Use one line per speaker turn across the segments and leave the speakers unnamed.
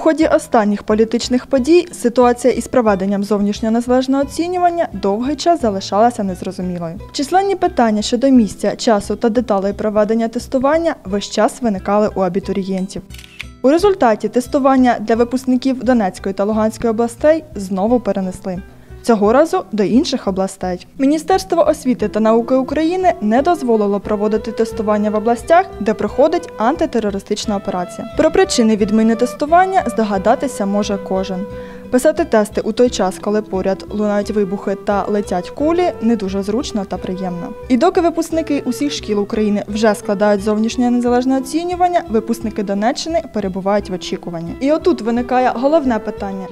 ході останніх політичних подій ситуація із проведенням зовнішнього незалежного оцінювання довгий час залишалася незрозумілою. Численні питання щодо місця, часу та деталей проведення тестування весь час виникали у абітурієнтів. У результаті тестування для випускників Донецької та Луганської областей знову перенесли. Цього разу до інших областей. Міністерство освіти та науки України не дозволило проводити тестування в областях, де проходить антитерористична операція. Про причини відміни тестування здогадатися може кожен. Писати тести у той час, коли поряд лунають вибухи та летять кулі, не дуже зручно та приємно. І доки випускники усіх шкіл України вже складають зовнішнє незалежне оцінювання, випускники Донеччини перебувають в очікуванні. І отут виникає головне питання: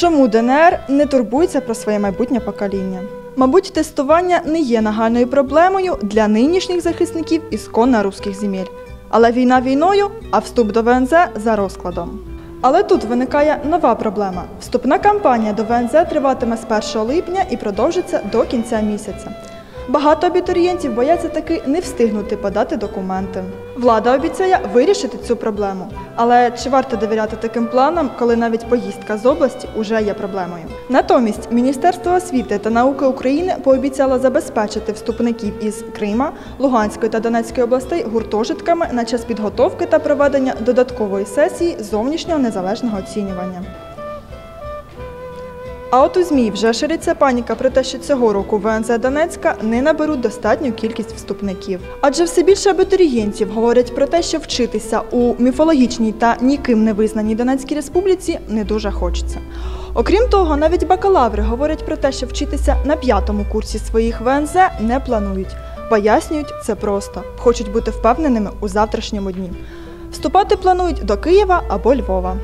Чому ДНР не турбується про своє майбутнє покоління? Мабуть, тестування не є нагальною проблемою для нинішніх захисників ісконно руських земель. Але війна війною, а вступ до ВНЗ за розкладом. Але тут виникає нова проблема. Вступна кампанія до ВНЗ триватиме з 1 липня і продовжиться до кінця місяця. Багато абітурієнтів бояться таки не встигнути подати документи. Влада обіцяє вирішити цю проблему. Але чи варто довіряти таким планам, коли навіть поїздка з області уже є проблемою? Натомість Міністерство освіти та науки України пообіцяло забезпечити вступників із Крима, Луганської та Донецької областей гуртожитками на час підготовки та проведення додаткової сесії зовнішнього незалежного оцінювання. А от у ЗМІ вже шириться паніка про те, що цього року ВНЗ Донецька не наберуть достатню кількість вступників. Адже все більше абітурієнтів говорять про те, що вчитися у міфологічній та ніким не визнаній Донецькій республіці не дуже хочеться. Окрім того, навіть бакалаври говорять про те, що вчитися на п'ятому курсі своїх ВНЗ не планують. Пояснюють це просто, хочуть бути впевненими у завтрашньому дні. Вступати планують до Києва або Львова.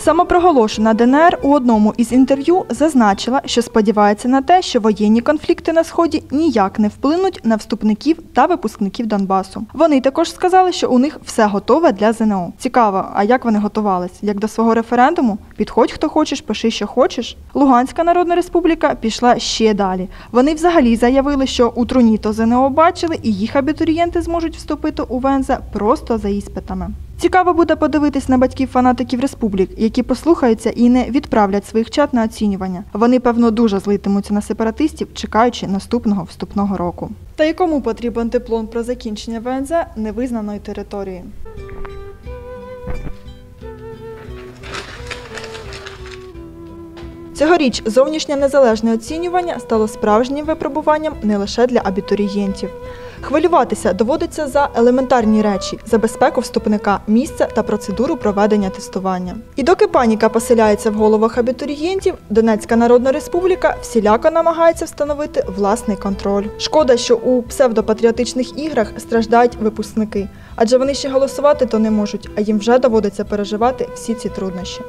Самопроголошена ДНР у одному із інтерв'ю зазначила, що сподівається на те, що воєнні конфлікти на сході ніяк не вплинуть на вступників та випускників Донбасу. Вони також сказали, що у них все готове для ЗНО. Цікаво, а як вони готувались? Як до свого референдуму? Підходь, хто хочеш, пиши, що хочеш. Луганська Народна Республіка пішла ще далі. Вони взагалі заявили, що у труні то ЗНО бачили, і їх абітурієнти зможуть вступити у ВНЗ просто за іспитами. Цікаво буде подивитись на батьків фанатиків республік, які послухаються і не відправлять своїх чат на оцінювання. Вони, певно, дуже злитимуться на сепаратистів, чекаючи наступного вступного року. Та й кому потрібен диплом про закінчення ВНЗ невизнаної території? Цьогоріч зовнішнє незалежне оцінювання стало справжнім випробуванням не лише для абітурієнтів. Хвилюватися доводиться за елементарні речі за безпеку вступника, місце та процедуру проведення тестування. І доки паніка поселяється в головах абітурієнтів, Донецька Народна Республіка всіляко намагається встановити власний контроль. Шкода, що у псевдопатріотичних іграх страждають випускники, адже вони ще голосувати то не можуть, а їм вже доводиться переживати всі ці труднощі.